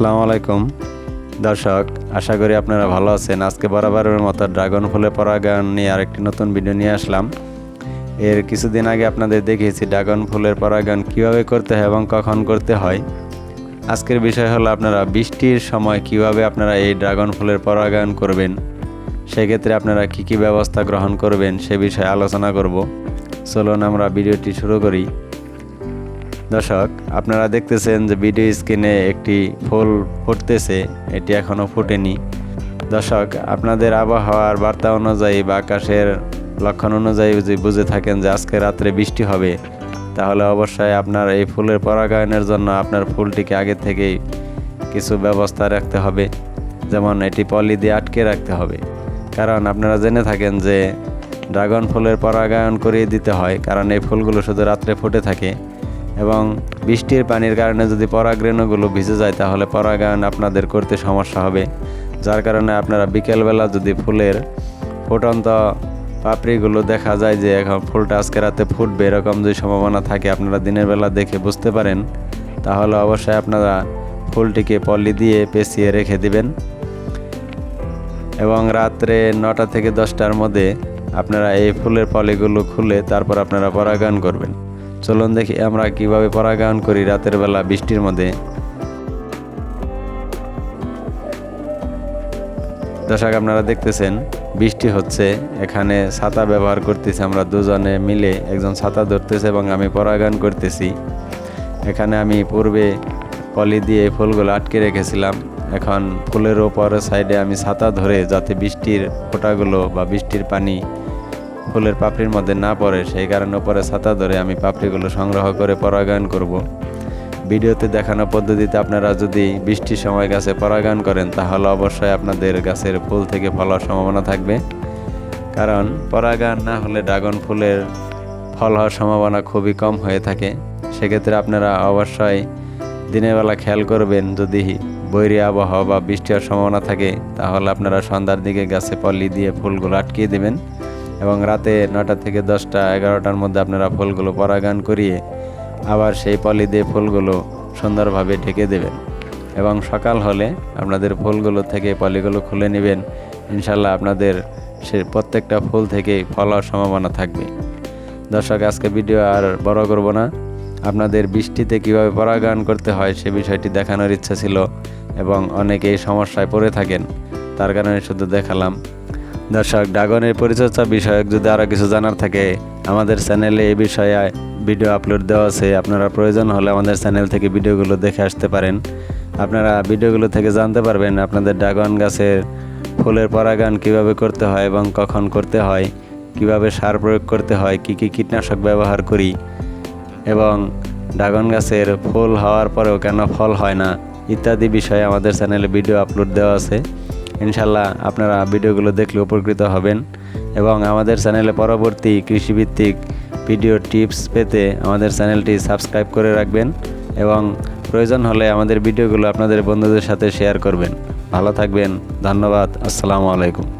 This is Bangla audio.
আসসালামু আলাইকুম। দর্শক, আশা করি আপনারা ভালো আছেন। আজকে বরাবরের মতো ড্রাগন ফুলের পরাগায়ন নিয়ে আরেকটি নতুন ভিডিও নিয়ে আসলাম। এর কিছুদিন আগে আপনাদের দেখিয়েছি ড্রাগন ফুলের পরাগায়ন কীভাবে করতে হয় এবং কখন করতে হয়। আজকের বিষয় হলো আপনারা বৃষ্টির সময় কীভাবে আপনারা এই ড্রাগন ফুলের পরাগায়ন করবেন, সেক্ষেত্রে আপনারা কী কী ব্যবস্থা গ্রহণ করবেন সে বিষয়ে আলোচনা করব। চলুন আমরা ভিডিওটি শুরু করি। দর্শক, আপনারা দেখতেছেন যে ভিডিও স্ক্রিনে একটি ফুল ফুটতেছে, এটি এখনও ফুটেনি। দর্শক, আপনাদের আবহাওয়ার বার্তা অনুযায়ী বা আকাশের লক্ষণ অনুযায়ী যদি বুঝে থাকেন যে আজকে রাত্রে বৃষ্টি হবে, তাহলে অবশ্যই আপনার এই ফুলের পরাগায়নের জন্য আপনার ফুলটিকে আগে থেকেই কিছু ব্যবস্থা রাখতে হবে। যেমন এটি পলি দিয়ে আটকে রাখতে হবে। কারণ আপনারা জেনে থাকেন যে ড্রাগন ফুলের পরাগায়ন করিয়ে দিতে হয়, কারণ এই ফুলগুলো শুধু রাত্রে ফুটে থাকে। এবং বৃষ্টির পানির কারণে যদি পরাগরেণুগুলো ভিজে যায়, তাহলে পরাগায়ন আপনাদের করতে সমস্যা হবে। যার কারণে আপনারা বিকেলবেলা যদি ফুলের ফুটন্ত পাপড়িগুলো দেখা যায় যে এখন ফুলটা আজকে রাতে ফুটবে, এরকম যদি সম্ভাবনা থাকে আপনারা দিনের বেলা দেখে বুঝতে পারেন, তাহলে অবশ্যই আপনারা ফুলটিকে পলি দিয়ে পেঁচিয়ে রেখে দিবেন। এবং রাত্রে নটা থেকে দশটার মধ্যে আপনারা এই ফুলের পলিগুলো খুলে তারপর আপনারা পরাগায়ন করবেন। চলুন দেখি আমরা কীভাবে পরাগায়ন করি রাতের বেলা বৃষ্টির মধ্যে। দর্শক, আপনারা দেখতেছেন, বৃষ্টি হচ্ছে। এখানে ছাতা ব্যবহার করতেছি আমরা দুজনে মিলে। একজন ছাতা ধরতেছে এবং আমি পরাগায়ন করতেছি। এখানে আমি পূর্বে পলি দিয়ে ফুলগুলো আটকে রেখেছিলাম। এখন ফুলের ওপর সাইডে আমি ছাতা ধরে যাতে বৃষ্টির ফোঁটাগুলো বা বৃষ্টির পানি ফুলের পাপড়ির মধ্যে না পড়ে, সেই কারণে ওপরে ছাতা ধরে আমি পাপড়িগুলো সংগ্রহ করে পরাগায়ন করব। ভিডিওতে দেখানো পদ্ধতিতে আপনারা যদি বৃষ্টির সময় গাছে পরাগায়ন করেন, তাহলে অবশ্যই আপনাদের গাছের ফুল থেকে ফল সম্ভাবনা থাকবে। কারণ পরাগায়ন না হলে ড্রাগন ফুলের ফল হওয়ার সম্ভাবনা খুবই কম হয়ে থাকে। সেক্ষেত্রে আপনারা অবশ্যই দিনের বেলা খেয়াল করবেন, যদি বৈরী আবহাওয়া বা বৃষ্টি হওয়ার সম্ভাবনা থাকে, তাহলে আপনারা সন্ধ্যার দিকে গাছে পলি দিয়ে ফুলগুলো আটকিয়ে দেবেন। এবং রাতে নটা থেকে দশটা, এগারোটার মধ্যে আপনারা ফুলগুলো পরাগান করিয়ে আবার সেই পলি দিয়ে ফুলগুলো সুন্দরভাবে ঢেকে দেবেন। এবং সকাল হলে আপনাদের ফুলগুলো থেকে পলিগুলো খুলে নেবেন। ইনশাল্লাহ আপনাদের সে প্রত্যেকটা ফুল থেকেই ফল সম্ভাবনা থাকবে। দর্শক, আজকে ভিডিও আর বড় করব না। আপনাদের বৃষ্টিতে কীভাবে পরাগায়ন করতে হয় সে বিষয়টি দেখানোর ইচ্ছা ছিল এবং অনেকে এই সমস্যায় পড়ে থাকেন। তার কারণে শুধু দেখালাম। দর্শক, ড্রাগনের পরিচর্যা বিষয়ক যদি আরও কিছু জানার থাকে, আমাদের চ্যানেলে এই বিষয়ে ভিডিও আপলোড দেওয়া আছে। আপনারা প্রয়োজন হলে আমাদের চ্যানেল থেকে ভিডিওগুলো দেখে আসতে পারেন। আপনারা ভিডিওগুলো থেকে জানতে পারবেন আপনাদের ড্রাগন গাছের ফুলের পরাগায়ন কীভাবে করতে হয় এবং কখন করতে হয়, কীভাবে সার প্রয়োগ করতে হয়, কি কি কীটনাশক ব্যবহার করি এবং ড্রাগন গাছের ফুল হওয়ার পরেও কেন ফল হয় না ইত্যাদি বিষয়ে আমাদের চ্যানেলে ভিডিও আপলোড দেওয়া আছে। ইনশাল্লাহ আপনারা ভিডিওগুলো দেখলে উপকৃত হবেন এবং আমাদের চ্যানেলে পরবর্তী কৃষিভিত্তিক ভিডিও টিপস পেতে আমাদের চ্যানেলটি সাবস্ক্রাইব করে রাখবেন এবং প্রয়োজন হলে আমাদের ভিডিওগুলো আপনাদের বন্ধুদের সাথে শেয়ার করবেন। ভালো থাকবেন, ধন্যবাদ, আসসালামু আলাইকুম।